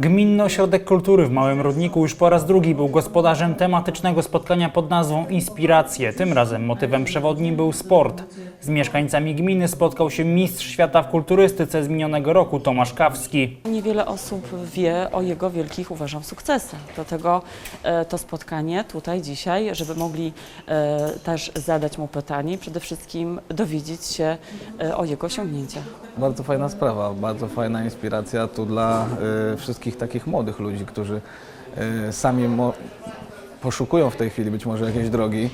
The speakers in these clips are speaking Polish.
Gminny Ośrodek Kultury w Małym Rudniku już po raz drugi był gospodarzem tematycznego spotkania pod nazwą Inspiracje. Tym razem motywem przewodnim był sport. Z mieszkańcami gminy spotkał się mistrz świata w kulturystyce z minionego roku Tomasz Kawski. Niewiele osób wie o jego wielkich, uważam, sukcesach. Dlatego e, to spotkanie tutaj dzisiaj, żeby mogli e, też zadać mu pytanie i przede wszystkim dowiedzieć się e, o jego osiągnięciach. Bardzo fajna sprawa, bardzo fajna inspiracja tu dla y, wszystkich takich młodych ludzi, którzy y, sami poszukują w tej chwili być może jakiejś drogi,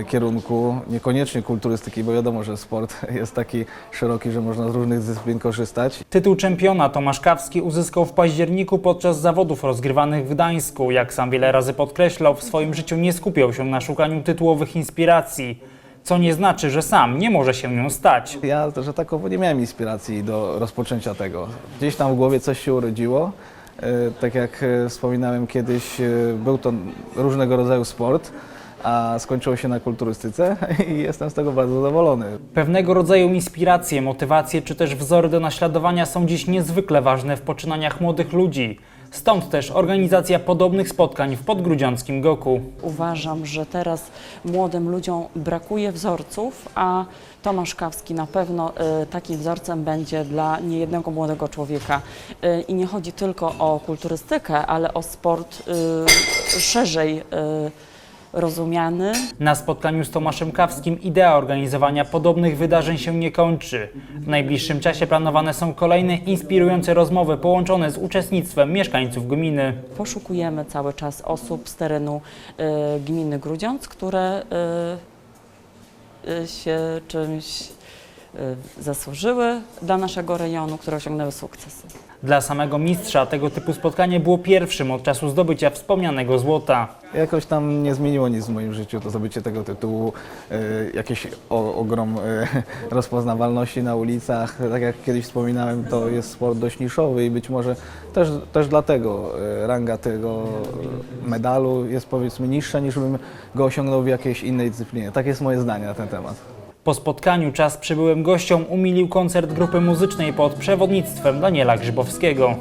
y, kierunku, niekoniecznie kulturystyki, bo wiadomo, że sport jest taki szeroki, że można z różnych dyscyplin korzystać. Tytuł czempiona Tomasz Kawski uzyskał w październiku podczas zawodów rozgrywanych w Gdańsku. Jak sam wiele razy podkreślał, w swoim życiu nie skupiał się na szukaniu tytułowych inspiracji, co nie znaczy, że sam nie może się nią stać. Ja, że takowo nie miałem inspiracji do rozpoczęcia tego. Gdzieś tam w głowie coś się urodziło. Y, Tak jak y, wspominałem kiedyś, y, był to różnego rodzaju sport, a skończyło się na kulturystyce i jestem z tego bardzo zadowolony. Pewnego rodzaju inspiracje, motywacje czy też wzory do naśladowania są dziś niezwykle ważne w poczynaniach młodych ludzi. Stąd też organizacja podobnych spotkań w podgrudziąckim Goku. Uważam, że teraz młodym ludziom brakuje wzorców, a Tomasz Kawski na pewno e, takim wzorcem będzie dla niejednego młodego człowieka. E, I nie chodzi tylko o kulturystykę, ale o sport e, szerzej rozumiany. Na spotkaniu z Tomaszem Kawskim idea organizowania podobnych wydarzeń się nie kończy. W najbliższym czasie planowane są kolejne inspirujące rozmowy połączone z uczestnictwem mieszkańców gminy. Poszukujemy cały czas osób z terenu e, gminy Grudziądz, które e, e, się czymś zasłużyły dla naszego rejonu, które osiągnęły sukcesy. Dla samego mistrza tego typu spotkanie było pierwszym od czasu zdobycia wspomnianego złota. Jakoś tam nie zmieniło nic w moim życiu to zdobycie tego tytułu, y, jakiś o, ogrom y, rozpoznawalności na ulicach. Tak jak kiedyś wspominałem, to jest sport dość niszowy i być może też, też dlatego y, ranga tego medalu jest powiedzmy niższa niż bym go osiągnął w jakiejś innej dyscyplinie. Tak jest moje zdanie na ten temat. Po spotkaniu czas przybyłym gościom umilił koncert grupy muzycznej pod przewodnictwem Daniela Grzybowskiego.